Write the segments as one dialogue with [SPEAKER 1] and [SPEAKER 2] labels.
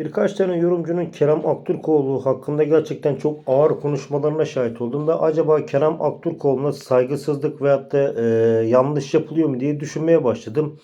[SPEAKER 1] Birkaç tane yorumcunun Kerem Aktürkoğlu hakkında gerçekten çok ağır konuşmalarına şahit oldum ve acaba Kerem Aktürkoğlu'na saygısızlık veyahut da e, yanlış yapılıyor mu diye düşünmeye başladım.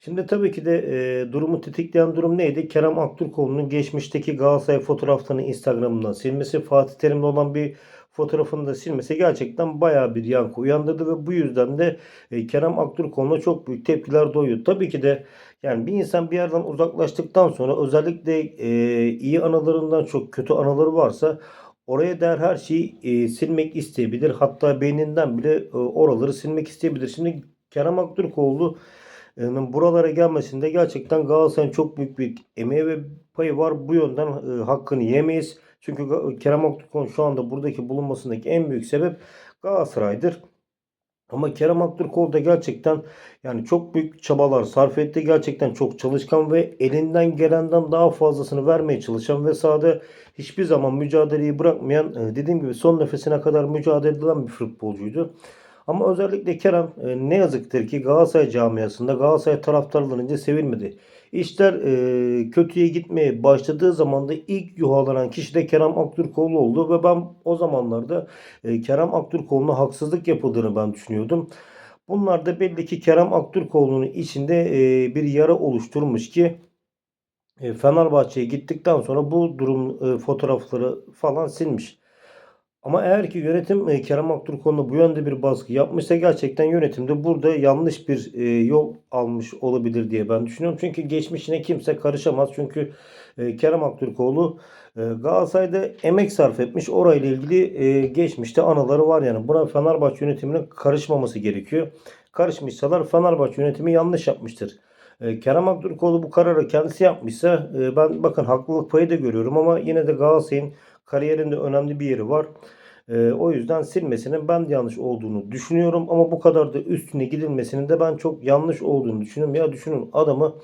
[SPEAKER 1] Şimdi tabii ki de e, durumu tetikleyen durum neydi? Kerem Aktürkoğlu'nun geçmişteki Galatasaray fotoğraflarını Instagram'dan silmesi, Fatih Terim'le olan bir fotoğrafını da silmesi gerçekten bayağı bir yankı uyandırdı ve bu yüzden de e, Kerem Aktürkoğlu'na çok büyük tepkiler doğuyor. Tabii ki de yani bir insan bir yerden uzaklaştıktan sonra özellikle e, iyi anılarından çok kötü anıları varsa oraya değer her şeyi e, silmek isteyebilir. Hatta beyninden bile e, oraları silmek isteyebilir. Şimdi Kerem Aktürkoğlu'nun buralara gelmesinde gerçekten Galatasaray'ın çok büyük bir emeği ve payı var. Bu yönden e, hakkını yemeyiz. Çünkü Kerem Aktürkoğlu şu anda buradaki bulunmasındaki en büyük sebep Galatasaray'dır. Ama Kerem Aktürkoğlu da gerçekten yani çok büyük çabalar sarf etti. Gerçekten çok çalışkan ve elinden gelenden daha fazlasını vermeye çalışan ve sahada hiçbir zaman mücadeleyi bırakmayan e, dediğim gibi son nefesine kadar mücadele eden bir futbolcuydu. Ama özellikle Kerem e, ne yazıktır ki Galatasaray camiasında Galatasaray taraftarlarınca sevilmedi. İşler e, kötüye gitmeye başladığı zaman da ilk yuhalanan kişi de Kerem Aktürkoğlu oldu ve ben o zamanlarda e, Kerem Aktürkoğlu'na haksızlık yapıldığını ben düşünüyordum. Bunlar da belli ki Kerem Aktürkoğlu'nun içinde e, bir yara oluşturmuş ki e, Fenerbahçe'ye gittikten sonra bu durum e, fotoğrafları falan silmiş. Ama eğer ki yönetim e, Kerem Aktürkoğlu'na bu yönde bir baskı yapmışsa gerçekten yönetimde burada yanlış bir e, yol almış olabilir diye ben düşünüyorum. Çünkü geçmişine kimse karışamaz. Çünkü e, Kerem Aktürkoğlu Galatasaray'da emek sarf etmiş. Orayla ilgili geçmişte anıları var yani. Buna Fenerbahçe yönetiminin karışmaması gerekiyor. Karışmışsalar Fenerbahçe yönetimi yanlış yapmıştır. Kerem Aktürkoğlu bu kararı kendisi yapmışsa ben bakın haklılık payı da görüyorum ama yine de Galatasaray'ın kariyerinde önemli bir yeri var. E, o yüzden silmesinin ben de yanlış olduğunu düşünüyorum ama bu kadar da üstüne gidilmesinin de ben çok yanlış olduğunu düşünüyorum. Ya düşünün adamı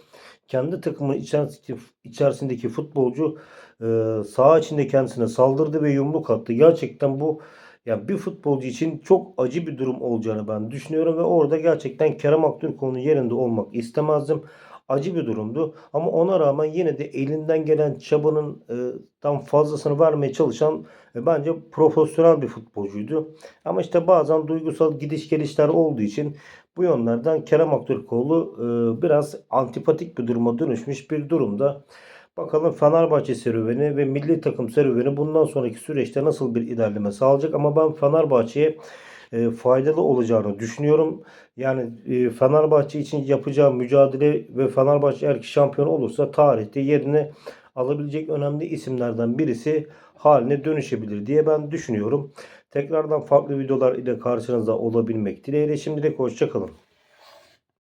[SPEAKER 1] kendi takımının içerisindeki, içerisindeki futbolcu e, saha içinde kendisine saldırdı ve yumruk attı. Gerçekten bu yani bir futbolcu için çok acı bir durum olacağını ben düşünüyorum ve orada gerçekten Kerem Aktürkoğlu'nun yerinde olmak istemezdim. Acı bir durumdu ama ona rağmen yine de elinden gelen çabanın e, tam fazlasını vermeye çalışan e, bence profesyonel bir futbolcuydu. Ama işte bazen duygusal gidiş gelişler olduğu için bu yönlerden Kerem Aktürkoğlu e, biraz antipatik bir duruma dönüşmüş bir durumda. Bakalım Fenerbahçe serüveni ve milli takım serüveni bundan sonraki süreçte nasıl bir ilerleme sağlayacak ama ben Fenerbahçe'ye e, faydalı olacağını düşünüyorum. Yani e, Fenerbahçe için yapacağı mücadele ve Fenerbahçe ki şampiyon olursa tarihte yerini alabilecek önemli isimlerden birisi haline dönüşebilir diye ben düşünüyorum. Tekrardan farklı videolar ile karşınızda olabilmek dileğiyle şimdilik hoşçakalın.